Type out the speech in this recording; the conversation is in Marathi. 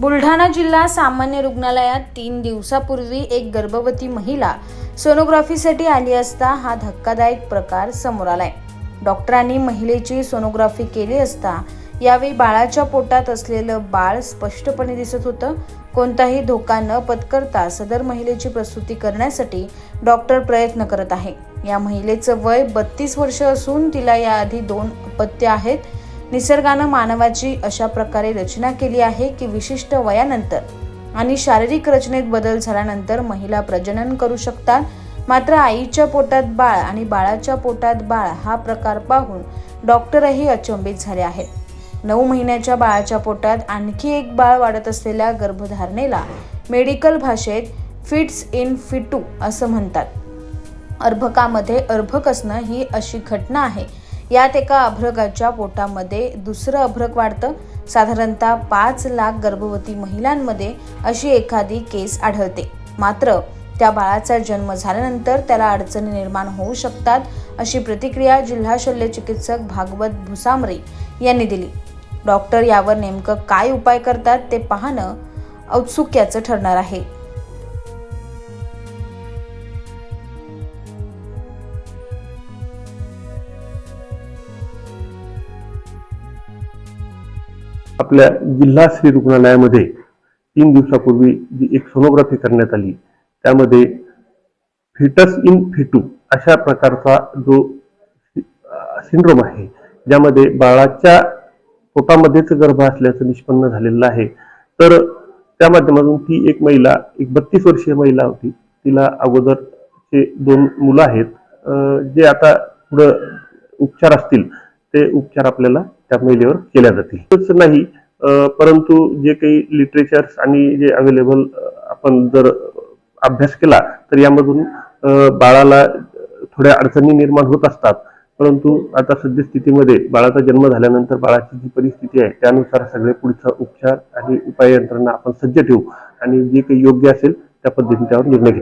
बुलढाणा जिल्हा सामान्य रुग्णालयात तीन दिवसापूर्वी एक गर्भवती महिला सोनोग्राफीसाठी आली असता हा धक्कादायक प्रकार समोर आलाय. डॉक्टरांनी महिलेची सोनोग्राफी केली असता यावेळी बाळाच्या पोटात असलेलं बाळ स्पष्टपणे दिसत होतं. कोणताही धोका न पत्करता सदर महिलेची प्रसूती करण्यासाठी डॉक्टर प्रयत्न करत आहे. या महिलेचं वय बत्तीस वर्ष असून तिला याआधी दोन अपत्य आहेत. निसर्गानं मानवाची अशा प्रकारे रचना केली आहे की विशिष्ट वयानंतर आणि शारीरिक रचनेत बदल झाल्यानंतर महिला प्रजनन करू शकतात. मात्र आईच्या पोटात बाळ आणि बाळाच्या पोटात बाळ हा प्रकार पाहून डॉक्टरही अचंबित झाले आहेत. नऊ महिन्याच्या बाळाच्या पोटात आणखी एक बाळ वाढत असलेल्या गर्भधारणेला मेडिकल भाषेत फिट्स इन फिटू असं म्हणतात. अर्भकामध्ये अर्भक असणं ही अशी घटना आहे. यात एका अभ्रकाच्या पोटामध्ये दुसरं अभ्रक वाढतं. साधारणतः पाच लाख गर्भवती महिलांमध्ये अशी एखादी केस आढळते. मात्र त्या बाळाचा जन्म झाल्यानंतर त्याला अडचणी निर्माण होऊ शकतात अशी प्रतिक्रिया जिल्हा शल्य चिकित्सक भागवत भुसामरे यांनी दिली. डॉक्टर यावर नेमकं काय उपाय करतात ते पाहणं औत्सुक्याचं ठरणार आहे. आपल्या जिल्हा श्री रुग्णालयामध्ये तीन दिवसापूर्वी जी एक सोनोग्राफी करण्यात आली त्यामध्ये फिटस इन फिटू अशा प्रकारचा जो सिंड्रोम आहे ज्यामध्ये बाळाच्या पोटामध्येच गर्भ असल्याचं निष्पन्न झालेलं आहे. तर त्या माध्यमातून ती एक महिला एक बत्तीस वर्षीय महिला होती. तिला अगोदरचे दोन मुलं आहेत. जे आता पुढं उपचार असतील ते उपचार आपल्याला त्या महिलेवर केल्या जातील. तसं नाही परंतु जे काही लिटरेचर्स आणि जे अवेलेबल आपण जर अभ्यास केला तर यामधून बाळाला थोड्या अडचणी निर्माण होत असतात. परंतु आता सद्यस्थितीमध्ये बाळाचा जन्म झाल्यानंतर बाळाची जी परिस्थिती आहे त्यानुसार सगळे पुढचा उपचार आणि उपाय यंत्रणा आपण सज्ज ठेवू आणि जे काही योग्य असेल त्या पद्धतीने त्यावर निर्णय घेऊ.